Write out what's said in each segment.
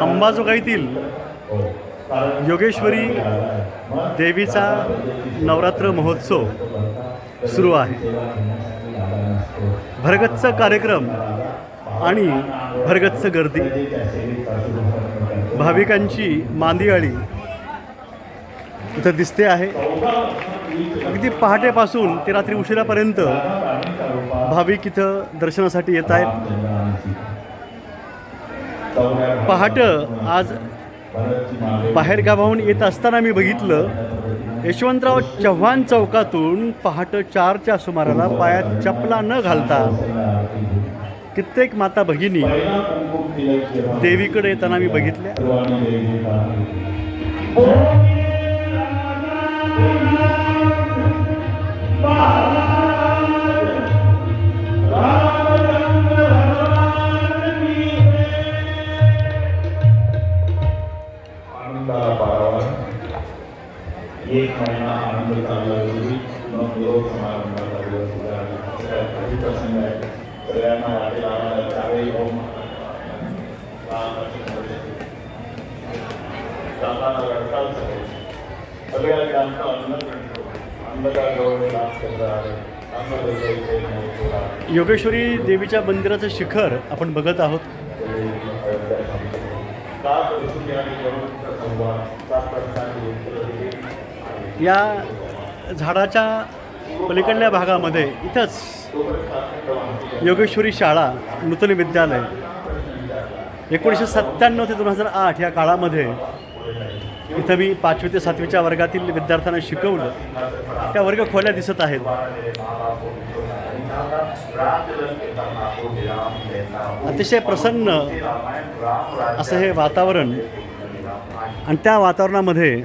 अंबाजोगाईतील योगेश्वरी देवीचा नवरात्र महोत्सव सुरू आहे. भरगच्च कार्यक्रम आणि भरगच्च गर्दी. भाविकांची मांदियाळी इथं दिसते आहे. अगदी पहाटेपासून ते रात्री उशिरापर्यंत भाविक इथं दर्शनासाठी येत आहेत. पहाटं आज बाहेरगावाहून येत असताना मी बघितलं यशवंतराव चव्हाण चौकातून पहाटं चारच्या सुमाराला पायात चपला न घालता कित्येक माता भगिनी देवीकडे येताना मी बघितल्या. आनंदाला एक महिना आनंद चालला होती मग निरोप समारंभाचा दिवस उद्या आहे. असं काही प्रसंग आहे सगळ्यांना वाटेल आम्हाला त्यावेळी ओम जाताना रडताल सगळे. सगळ्यांनी आमचं अन्न करतो अन्नदाजवळ लाभ केंद्र आहे अन्न देतो इथे मोठं आहे. योगेश्वरी देवीच्या मंदिराचं शिखर आपण बघत आहोत. सात या झाडाच्या पलीकडल्या भागामध्ये इथंच योगेश्वरी शाळा नूतन विद्यालय एकोणीसशे सत्त्याण्णव ते दोन हजार आठ या काळामध्ये इथं मी पाचवी ते सातवीच्या वर्गातील विद्यार्थ्यांना शिकवलं. त्या वर्ग खोल्या दिसत आहेत. अतिशय प्रसन्न असं हे वातावरण आणि त्या वातावरणामध्ये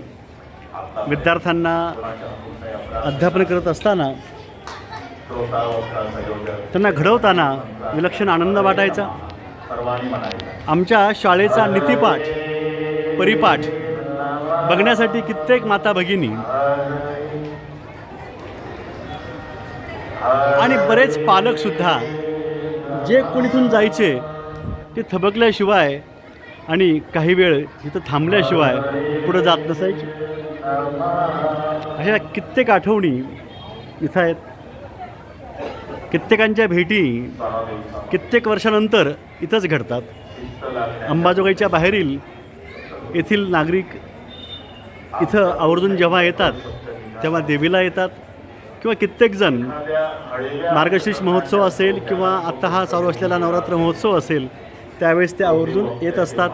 विद्यार्थ्यांना अध्यापन करत असताना त्यांना घडवताना विलक्षण आनंद वाटायचा. आमच्या शाळेचा नीतिपाठ परिपाठ बघण्यासाठी कित्येक माता भगिनी आणि बरेच पालकसुद्धा जे कोणीतून जायचे ते थबकल्याशिवाय आणि काही वेळ इथं थांबल्याशिवाय पुढं जात नसायची. अशा कित्येक आठवणी इथं आहेत. कित्येकांच्या भेटी कित्येक वर्षानंतर इथंच घडतात. अंबाजोगाईच्या बाहेरील येथील नागरिक इथं आवर्जून जेव्हा येतात तेव्हा देवीला येतात किंवा कित्येकजण मार्गशीर्ष महोत्सव असेल किंवा आत्ता हा चालू असलेला नवरात्र महोत्सव असेल त्यावेळेस ते आवर्जून येत असतात.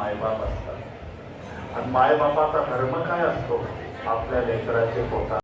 मायबापाचा धर्म काय असतो? आपल्या लेकराचे पोटा